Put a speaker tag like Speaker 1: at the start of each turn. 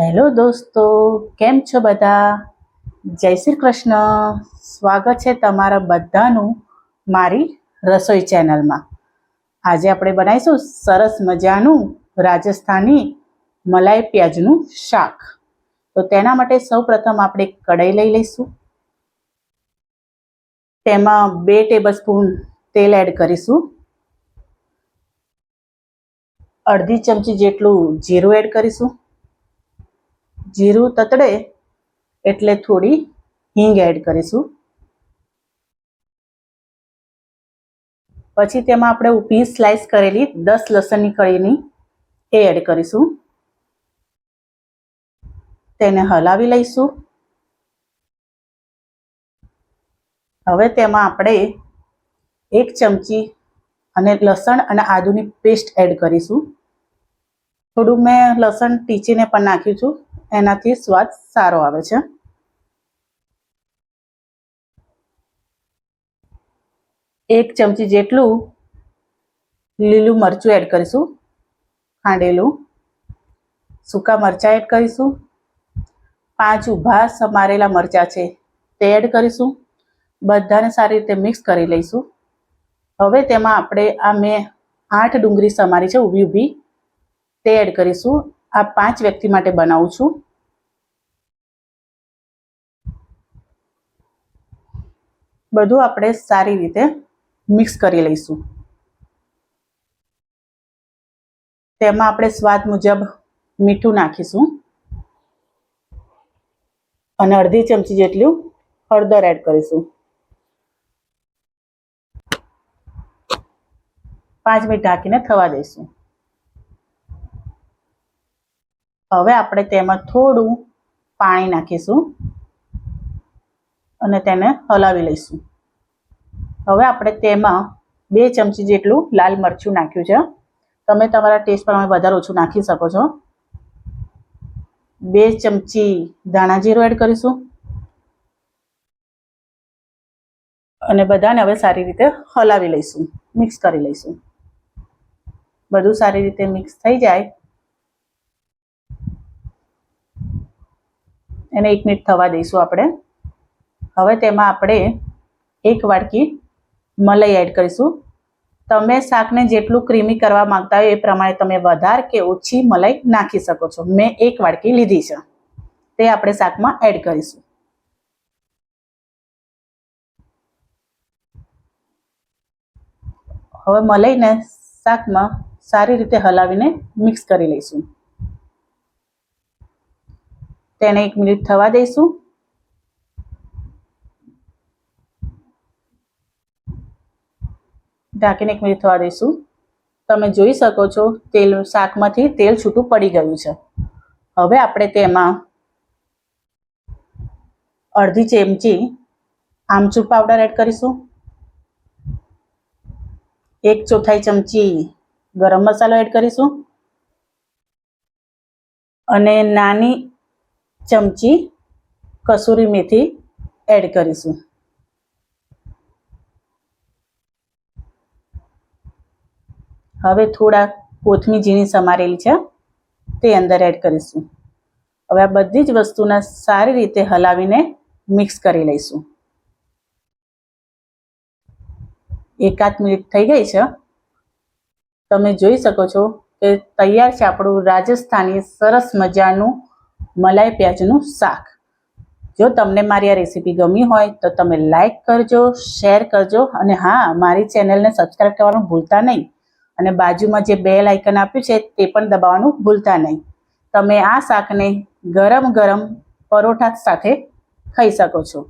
Speaker 1: Hello દોસ્તો, કેમ છો બધા? જય શ્રી કૃષ્ણ. સ્વાગત છે તમારા બધાનું મારી રસોઈ ચેનલમાં. આજે આપણે બનાવીશું સરસ મજાનું રાજસ્થાની મલાઈ પ્યાજનું શાક. તો તેના માટે સૌપ્રથમ આપણે કઢાઈ લઈ લઈશું. તેમાં બે ટેબલસ્પૂન તેલ એડ કરીશું. અડધી ચમચી જેટલું જીરું એડ કરીશું. જીરું તતડે એટલે થોડી હિંગ એડ કરીશું. પછી તેમાં આપણે ઊભી સ્લાઇસ કરેલી દસ લસણની કળીની એ એડ કરીશું. તેને હલાવી લઈશું. હવે તેમાં આપણે એક ચમચી અને લસણ અને આદુની પેસ્ટ એડ કરીશું. થોડું મેં લસણ ટીચીને પણ નાખ્યું છું. એનાથી સ્વાદ સારો આવે છે. એક ચમચી જેટલું લીલું મરચું એડ કરીશું. ખાંડેલું, સૂકા મરચાં એડ કરીશું. પાંચ ઊભા સમારેલા મરચાં છે તે એડ કરીશું. બધાને સારી રીતે મિક્સ કરી લઈશું. હવે તેમાં આપણે આ મેં આઠ ડુંગળી સમારી છે ઊભી ઊભી તે એડ કરીશું. આ પાંચ વ્યક્તિ માટે બનાવું છું. બધું આપણે સારી રીતે મિક્સ કરી લઈશું. તેમાં આપણે સ્વાદ મુજબ મીઠું નાખીશું. અને અડધી ચમચી જેટલું હળદર એડ કરીશું. પાંચ મિનિટ ઢાંકીને થવા દઈશું. હવે આપણે તેમાં થોડું પાણી નાખીશું. અને તેને હલાવી લઈશું. હવે આપણે તેમાં બે ચમચી જેટલું લાલ મરચું નાખ્યું છે. તમે તમારા ટેસ્ટ પ્રમાણે વધારે ઓછું નાખી શકો છો. બે ચમચી ધાણા જીરું એડ કરીશું. અને બધાને હવે સારી રીતે હલાવી લઈશું. મિક્સ કરી લઈશું. બધું સારી રીતે મિક્સ થઈ જાય. એને એક મિનિટ થવા દઈશું આપણે. હવે તેમાં આપણે એક વાટકી મલાઈ એડ કરીશું. તમે શાકને જેટલું ક્રીમી કરવા માંગતા હોય એ પ્રમાણે તમે વધારે કે ઓછી મલાઈ નાખી શકો છો. મેં એક વાડકી લીધી છે. તે આપણે શાકમાં એડ કરીશું. હવે મલાઈને શાકમાં સારી રીતે હલાવીને મિક્સ કરી લઈશું. તેને એક મિનિટ થવા દઈશું. ઢાંકીને એક મિનિટ થવા દઈશું. તમે જોઈ શકો છો, તેલ શાકમાંથી તેલ છૂટું પડી ગયું છે. હવે આપણે તેમાં અડધી ચમચી આમચૂર પાવડર એડ કરીશું. એક ચોથાઈ ચમચી ગરમ મસાલો એડ કરીશું. અને નાની ચમચી કસૂરી મેથી એડ કરીશું. હવે થોડા કોથમી ઝીણી સમારેલી છે. તે અંદર એડ કરીશું. હવે આ બધી જ વસ્તુને સારી રીતે હલાવીને મિક્સ કરી લઈશું. એકાદ મિનિટ થઈ ગઈ છે. તમે જોઈ શકો છો કે તૈયાર છે આપણું રાજસ્થાની સરસ મજાનું મલાઈ પ્યાજનું શાક. જો તમને મારી આ રેસીપી ગમી હોય તો તમે લાઈક કરજો શેર કરજો અને હા, મારી ચેનલને સબસ્ક્રાઈબ કરવાનું ભૂલતા નહીં. અને બાજુમાં જે બેલ આઇકન આપ્યું છે તે પણ દબાવવાનું ભૂલતા નહીં. તમે આ શાકને ગરમ ગરમ પરોઠા સાથે ખાઈ શકો છો.